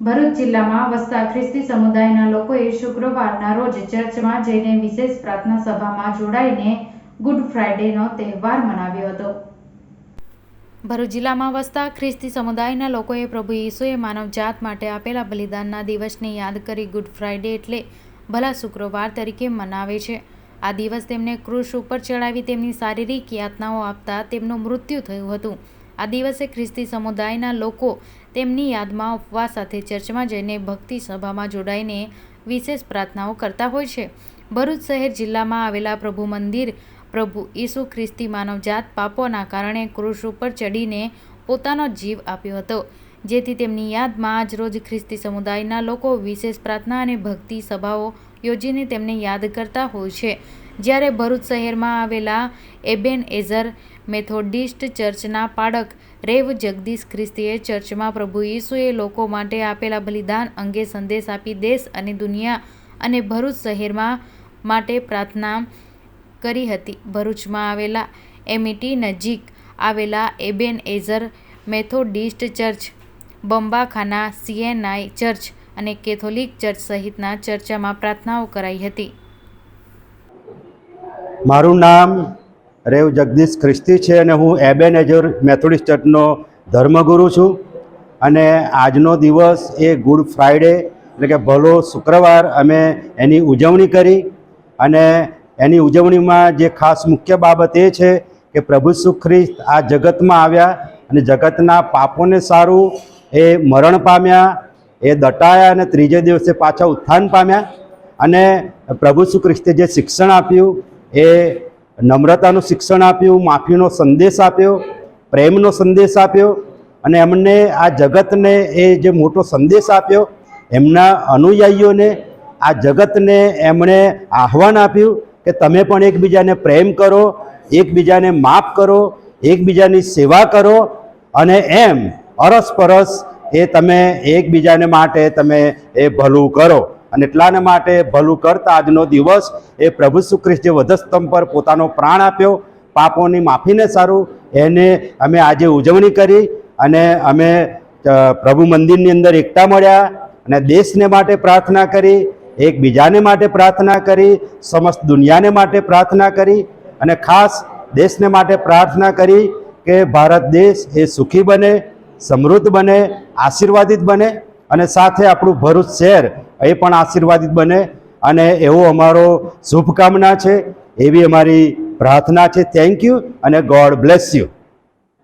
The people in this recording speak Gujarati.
ભરૂચ જિલ્લામાં વસતા ખ્રિસ્તી સમુદાયના લોકોએ શુક્રવારના રોજ ચર્ચમાં જઈને વિશેષ પ્રાર્થના સભામાં જોડાઈને ગુડ ફ્રાઇડેનો તહેવાર મનાવ્યો હતો. ભરૂચ જિલ્લામાં વસતા ખ્રિસ્તી સમુદાયના લોકોએ પ્રભુ ઈસુએ માનવજાત માટે આપેલા બલિદાનના દિવસને યાદ કરી ગુડ ફ્રાઇડે એટલે ભલા શુક્રવાર તરીકે મનાવે છે. આ દિવસ તેમને કૃષ ઉપર ચડાવી તેમની શારીરિક યાતનાઓ આપતા તેમનું મૃત્યુ થયું હતું. આ દિવસે ખ્રિસ્તી સમુદાયના લોકો તેમની યાદમાં ઉપવાસ સાથે ચર્ચમાં જઈને ભક્તિ સભામાં જોડાઈને વિશેષ પ્રાર્થનાઓ કરતા હોય છે. ભરૂચ શહેર જિલ્લામાં આવેલા પ્રભુ મંદિર પ્રભુ ઈસુ ખ્રિસ્તી માનવજાત પાપોના કારણે ક્રુશ ઉપર ચડીને પોતાનો જીવ આપ્યો હતો. જેથી તેમની યાદમાં આજરોજ ખ્રિસ્તી સમુદાયના લોકો વિશેષ પ્રાર્થના અને ભક્તિ સભાઓ યોજીને તેમને યાદ કરતા હોય છે. જ્યારે ભરૂચ શહેરમાં આવેલા એબેન એઝર મેથોડિસ્ટ ચર્ચના પાડક રેવ જગદીશ ખ્રિસ્તીએ ચર્ચમાં પ્રભુ ઈસુએ લોકો માટે આપેલા બલિદાન અંગે સંદેશ આપી દેશ અને દુનિયા અને ભરૂચ શહેરમાં માટે પ્રાર્થના કરી હતી. ભરૂચમાં આવેલા એમિટી નજીક આવેલા Ebenezer Methodist church, Bambakhana CNI church અને કેથોલિક ચર્ચ સહિતના ચર્ચામાં પ્રાર્થનાઓ કરાઈ હતી. મારું નામ રેવ જગદીશ ખ્રિસ્તી છે અને હું એબેન એજોર મેથોડિસ્ટ ચર્ચનો ધર્મગુરુ છું. અને આજનો દિવસ એ ગુડ ફ્રાઈડે એટલે કે ભલો શુક્રવાર અમે એની ઉજવણી કરી. અને એની ઉજવણીમાં જે ખાસ મુખ્ય બાબત એ છે કે પ્રભુ સુખ્રિસ્ત આ જગતમાં આવ્યા અને જગતના પાપોને સારું, એ મરણ પામ્યા, એ દટાયા અને ત્રીજે દિવસે પાછા ઉત્થાન પામ્યા. અને પ્રભુ સુખ્રિસ્તે જે શિક્ષણ આપ્યું એ નમ્રતાનું શિક્ષણ આપ્યું, માફીનો સંદેશ આપ્યો, પ્રેમનો સંદેશ આપ્યો અને એમને આ જગતને એ જે મોટો સંદેશ આપ્યો, એમના અનુયાયીઓને આ જગતને એમણે આહવાન આપ્યું કે તમે પણ એકબીજાને પ્રેમ કરો, એકબીજાને માફ કરો, એકબીજાની સેવા કરો અને એમ અરસપરસ એ તમે એકબીજાને માટે તમે એ ભલું કરો. અને એટલાને માટે ભલું કરતા આજનો દિવસ એ પ્રભુ સુખ્રિસ્ત વધસ્તંભ પર પોતાનો પ્રાણ આપ્યો. પાપોની માફીને સારું. એને અમે આજે ઉજવણી કરી અને અમે પ્રભુ મંદિરની અંદર એકતા મળ્યા અને દેશને માટે પ્રાર્થના કરી, એકબીજાને માટે પ્રાર્થના કરી, સમસ્ત દુનિયાને માટે પ્રાર્થના કરી અને ખાસ દેશને માટે પ્રાર્થના કરી કે ભારત દેશ એ સુખી બને, સમૃદ્ધ બને, આશીર્વાદિત બને અને સાથે આપણું ભરૂચ શહેર એ પણ આશીર્વાદિત બને અને એવો અમારો શુભકામના છે, એવી અમારી પ્રાર્થના છે. થેન્ક યુ અને ગોડ બ્લેસ યુ